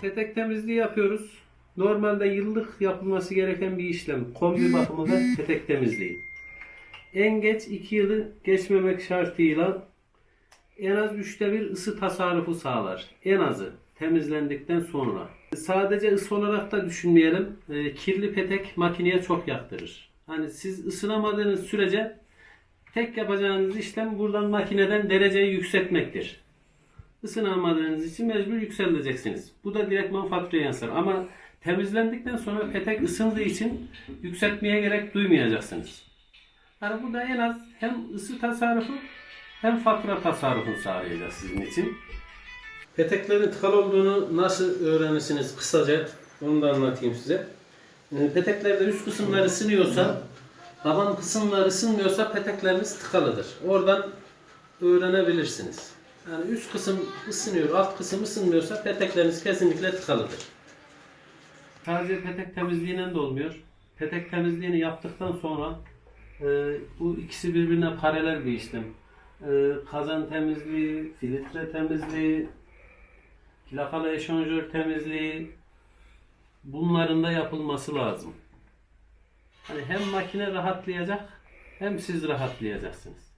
Petek temizliği yapıyoruz. Normalde yıllık yapılması gereken bir işlem. Kombi bakımı ve petek temizliği. En geç 2 yılı geçmemek şartıyla en az üçte bir ısı tasarrufu sağlar. En azı temizlendikten sonra. Sadece ısı olarak da düşünmeyelim. Ee, kirli petek makineye çok yaktırır. Hani siz ısınamadığınız sürece tek yapacağınız işlem buradan makineden dereceyi yükseltmektir. Isınamadığınız için mecbur yükselteceksiniz. Bu da direktman faturaya yansır. Ama temizlendikten sonra petek ısındığı için yükseltmeye gerek duymayacaksınız. Yani bu da en az hem ısı tasarrufu hem fatura tasarrufunu sağlayacak sizin için. Peteklerin tıkalı olduğunu nasıl öğrenirsiniz kısaca onu da anlatayım size. Ee, Peteklerde üst kısımlar ısınıyorsa, taban kısımlar ısınmıyorsa petekleriniz tıkalıdır. Oradan öğrenebilirsiniz. Yani üst kısım ısınıyor, alt kısım ısınmıyorsa petekleriniz kesinlikle tıkalıdır. Sadece petek temizliğiyle de olmuyor. Petek temizliğini yaptıktan sonra e, bu ikisi birbirine paralel bir işlem. E, kazan temizliği, filtre temizliği, plakalı eşanjör temizliği bunların da yapılması lazım. Hani hem makine rahatlayacak hem siz rahatlayacaksınız.